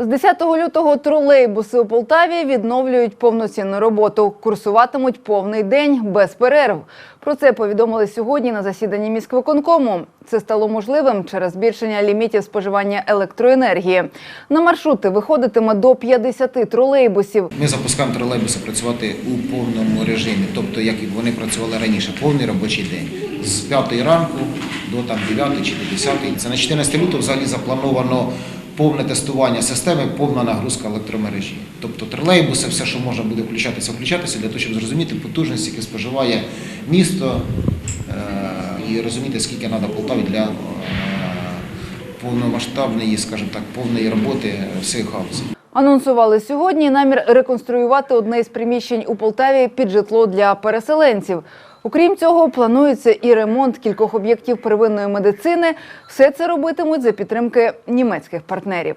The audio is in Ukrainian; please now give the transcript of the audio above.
З 10 лютого тролейбуси у Полтаві відновлюють повноцінну роботу. Курсуватимуть повний день без перерв. Про це повідомили сьогодні на засіданні міськвиконкому. Це стало можливим через збільшення лімітів споживання електроенергії. На маршрути виходитиме до 50 тролейбусів. Ми запускаємо тролейбуси працювати у повному режимі, тобто як вони працювали раніше, повний робочий день з 5 ранку до там 9 чи до 10. Це на 14 лютого взагалі заплановано повне тестування системи, повна нагрузка електромережі. Тобто тролейбуси, все, що можна буде включатися, включатися для того, щоб зрозуміти потужність, яку споживає місто е, і розуміти, скільки треба Полтаві для е, повномасштабної, скажімо так, повної роботи всіх галузей. Анонсували сьогодні намір реконструювати одне із приміщень у Полтаві під житло для переселенців. Окрім цього, планується і ремонт кількох об'єктів первинної медицини. Все це робитимуть за підтримки німецьких партнерів.